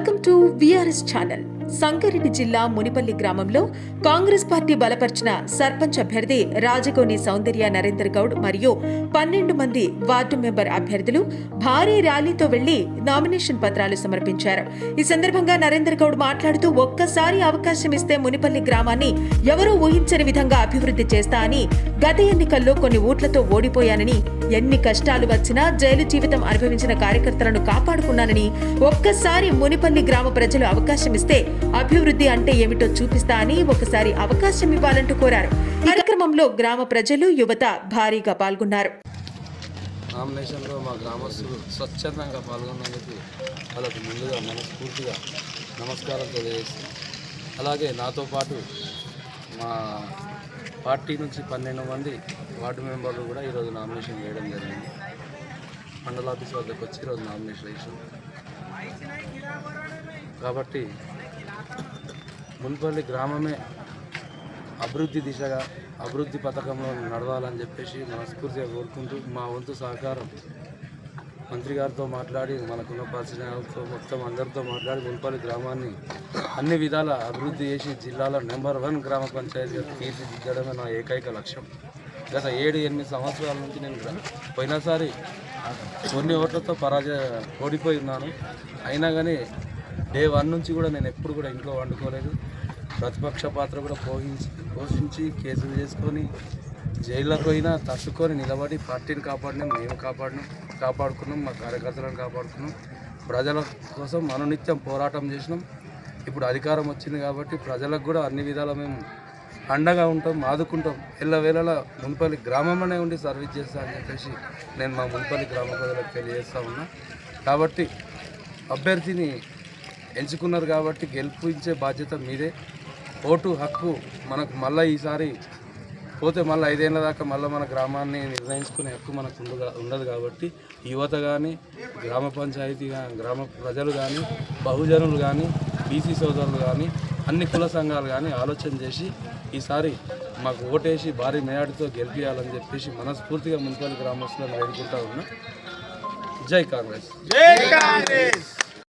welcome to VRS channel. Sangareddy జిల్లా మునిపల్లి గ్రామంలో Congress party బలపరిచిన సర్పంచ్ అభ్యర్థి రాజగోని సౌందర్య నరేందర్ గౌడ్ మరియు పన్నెండు మంది వార్డు మెంబర్ అభ్యర్థులు భారీ ర్యాలీతో వెళ్ళి నామినేషన్ పత్రాలు సమర్పించారు. ఈ సందర్భంగా నరేందర్ గౌడ్ మాట్లాడుతూ ఒక్కసారి అవకాశం ఇస్తే మునిపల్లి గ్రామాన్ని ఎవరూ ఊహించని విధంగా అభివృద్ధి చేస్తా అని గత ఎన్నికల్లో కొన్ని ఓట్లతో ఓడిపోయానని ఎన్ని కష్టాలు వచ్చినా జైలు జీవితం అనుభవించిన కార్యకర్తలను కాపాడుకున్నానని ఒక్కసారి మునిపల్లి గ్రామ ప్రజలు అవకాశం ఇస్తే అభివృద్ధి అంటే ఏమిటో చూపిస్తా అని ఒకసారి అవకాశం ఇవ్వాలంటూ కోరారు. కార్యక్రమంలో గ్రామ ప్రజలు యువత భారీగా పాల్గొన్నారు. నామినేషన్లో మా గ్రామస్తులు స్వచ్ఛందంగా పాల్గొన్నందుకు వాళ్ళకు ముందుగా మనస్ఫూర్తిగా నమస్కారం తెలియజేస్తాం అలాగే నాతో పాటు మా పార్టీ నుంచి పన్నెండు మంది వార్డు మెంబర్లు కూడా ఈరోజు నామినేషన్ వేయడం జరిగింది. మండలాఫీస్ వద్దకు వచ్చి ఈరోజు నామినేషన్ వేసాం కాబట్టి మున్పల్లి గ్రామమే అభివృద్ధి దిశగా అభివృద్ధి పథకంలో నడవాలని చెప్పేసి మనస్ఫూర్తిగా కోరుకుంటూ మా వంతు సహకారం మంత్రి గారితో మాట్లాడి మనకున్న పరిచయాలతో మొత్తం అందరితో మాట్లాడి మున్పల్లి గ్రామాన్ని అన్ని విధాల అభివృద్ధి చేసి జిల్లాలో నెంబర్ వన్ గ్రామ పంచాయతీగా తీర్చిదిద్దడమే నా ఏకైక లక్ష్యం. గత ఏడు ఎనిమిది సంవత్సరాల నుంచి నేను పోయినసారి కొన్ని ఓట్లతో పరాజయ ఓడిపోయి ఉన్నాను. అయినా కానీ డే వన్ నుంచి కూడా నేను ఎప్పుడు కూడా ఇంట్లో వండుకోలేదు. ప్రతిపక్ష పాత్ర కూడా పోషించి పోషించి కేసులు చేసుకొని జైల్లోకి పోయినా తట్టుకొని నిలబడి పార్టీని కాపాడినాం మేము కాపాడినాం కాపాడుకున్నాం మా కార్యకర్తలను కాపాడుకున్నాం. ప్రజల కోసం అనునిత్యం పోరాటం చేసినాం. ఇప్పుడు అధికారం వచ్చింది కాబట్టి ప్రజలకు కూడా అన్ని విధాలు మేము అండగా ఉంటాం ఆదుకుంటాం. ఎల్లవేళలా మున్పల్లి గ్రామంలోనే ఉండి సర్వీస్ చేస్తా అని చెప్పేసి నేను మా మున్పల్లి గ్రామ ప్రజలకు తెలియజేస్తా ఉన్నా. కాబట్టి అభ్యర్థిని ఎంచుకున్నారు కాబట్టి గెలిపించే బాధ్యత మీదే. ఓటు హక్కు మనకు మళ్ళీ ఈసారి పోతే మళ్ళీ ఐదేళ్ళ దాకా మళ్ళీ మన గ్రామాన్ని నిర్ణయించుకునే హక్కు మనకు ఉండదు ఉండదు కాబట్టి యువత కానీ గ్రామ పంచాయతీ గ్రామ ప్రజలు కానీ బహుజనులు కానీ బీసీ సోదరులు కానీ అన్ని కుల సంఘాలు కానీ ఆలోచన చేసి ఈసారి మాకు ఓటేసి భారీ మేయాడితో గెలిపించాలని చెప్పేసి మనస్ఫూర్తిగా మున్సిపల్ గ్రామస్తులను వేడుకుంటా ఉన్నా. జై కాంగ్రెస్.